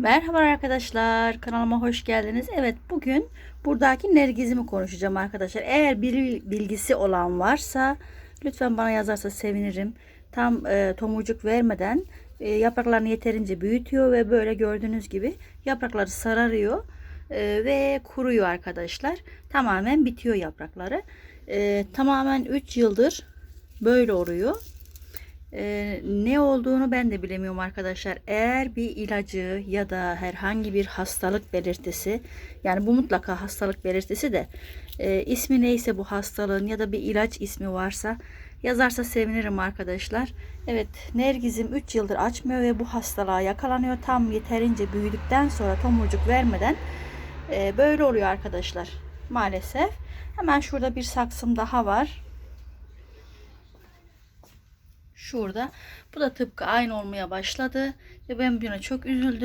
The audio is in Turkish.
Merhaba arkadaşlar kanalıma hoş geldiniz. Evet bugün buradaki nergizimi konuşacağım arkadaşlar. Eğer bir bilgisi olan varsa lütfen bana yazarsa sevinirim. Tam e, tomurcuk vermeden e, yapraklarını yeterince büyütüyor ve böyle gördüğünüz gibi yaprakları sararıyor e, ve kuruyor arkadaşlar. Tamamen bitiyor yaprakları. E, tamamen 3 yıldır böyle oluyor. Ee, ne olduğunu ben de bilemiyorum arkadaşlar. Eğer bir ilacı ya da herhangi bir hastalık belirtisi yani bu mutlaka hastalık belirtisi de e, ismi neyse bu hastalığın ya da bir ilaç ismi varsa yazarsa sevinirim arkadaşlar. Evet Nergiz'im 3 yıldır açmıyor ve bu hastalığa yakalanıyor. Tam yeterince büyüdükten sonra tomurcuk vermeden e, böyle oluyor arkadaşlar. Maalesef. Hemen şurada bir saksım daha var. Şurada. Bu da tıpkı aynı olmaya başladı. Ve ben buna çok üzüldüm.